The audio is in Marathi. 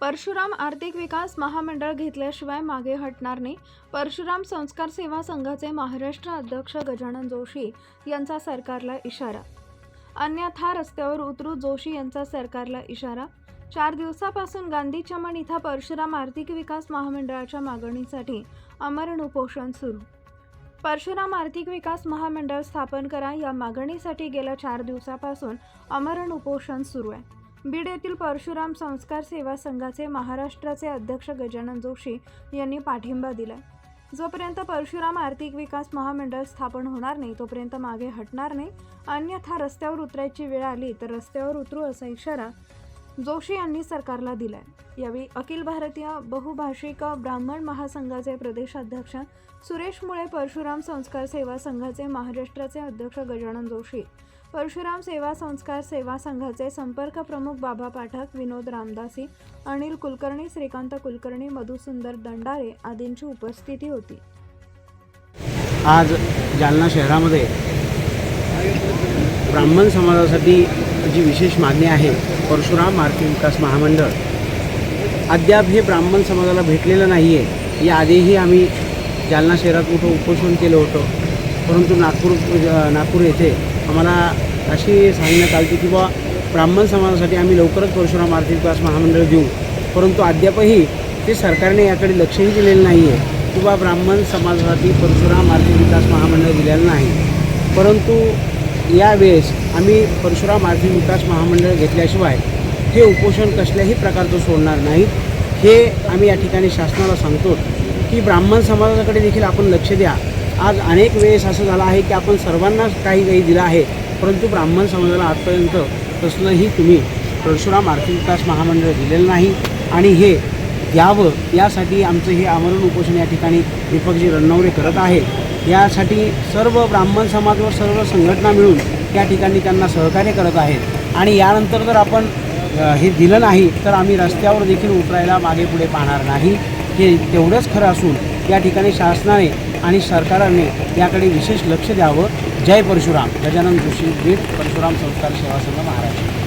परशुराम आर्थिक विकास महामंडळ घेतल्याशिवाय मागे हटणार नाही. परशुराम संस्कार सेवा संघाचे महाराष्ट्र अध्यक्ष गजानन जोशी यांचा सरकारला इशारा. अन्यथा रस्त्यावर उतरू जोशी यांचा सरकारला इशारा. चार दिवसापासून गांधी चमन इथं परशुराम आर्थिक विकास महामंडळाच्या मागणीसाठी अमरण उपोषण सुरू. परशुराम आर्थिक विकास महामंडळ स्थापन करा या मागणीसाठी गेल्या चार दिवसापासून अमरण उपोषण सुरू आहे. बीड येथील परशुराम संस्कार सेवा संघाचे महाराष्ट्राचे अध्यक्ष गजानन जोशी यांनी पाठिंबा दिलाय. जोपर्यंत परशुराम आर्थिक विकास महामंडळ स्थापन होणार नाही तोपर्यंत मागे हटणार नाही. अन्यथा रस्त्यावर उतरायची वेळ आली तर रस्त्यावर उतरू असा इशारा जोशी यांनी सरकारला दिलाय. यावेळी अखिल भारतीय बहुभाषिक ब्राह्मण महासंघाचे प्रदेशाध्यक्ष सुरेश मुळे परशुराम संस्कार सेवा संघाचे महाराष्ट्राचे अध्यक्ष गजानन जोशी परशुराम सेवा संस्कार सेवा संघाचे संपर्क प्रमुख बाबा पाठक विनोद रामदासी अनिल कुलकर्णी श्रीकांत कुलकर्णी मधुसुंदर दंडारे आदींची उपस्थिती होती. आज जालना शहरामध्ये ब्राह्मण समाजासाठी जी विशेष मागणी आहे परशुराम आर्थिक विकास महामंडळ अद्याप हे ब्राह्मण समाजाला भेटलेलं नाही आहे याआधीही आम्ही जालना शहरात मोठं उपोषण केलं होतं परंतु नागपूर नागपूर येथे आम्हाला अशी सांगण्यात आली की बुवा ब्राह्मण समाजासाठी आम्ही लवकरच परशुराम आर्थिक विकास महामंडळ देऊ. परंतु अद्यापही ते सरकारने याकडे लक्षही दिलेलं नाही आहे किंवा ब्राह्मण समाजासाठी परशुराम आर्थिक विकास महामंडळ दिलेलं नाही. परंतु यावेळेस आम्ही परशुराम आर्थिक विकास महामंडळ घेतल्याशिवाय हे उपोषण कसल्याही प्रकारचं सोडणार नाहीत. हे आम्ही या ठिकाणी शासनाला सांगतो की ब्राह्मण समाजाकडे देखील आपण लक्ष द्या. आज अनेक वेळेस असं झालं आहे की आपण सर्वांनाच काही काही दिलं आहे परंतु ब्राह्मण समाजाला आजपर्यंत तसलंही तुम्ही परशुराम आर्थिक विकास महामंडळ दिलेलं नाही. आणि हे द्यावं यासाठी आमचं हे आमरण उपोषण या ठिकाणी दीपकजी रणनवरे करत आहे. यासाठी सर्व ब्राह्मण समाज व सर्व संघटना मिळून त्या ठिकाणी त्यांना सहकार्य करत आहेत. आणि यानंतर जर आपण हे दिलं नाही तर आम्ही रस्त्यावर देखील उतरायला मागे पुढे पाहणार नाही. हे तेवढंच खरं असून या ठिकाणी शासनाने आणि सरकारने याकडे विशेष लक्ष द्यावं. जय परशुराम. गजानन जोशी बीड परशुराम संस्कार सेवा संघ महाराष्ट्र.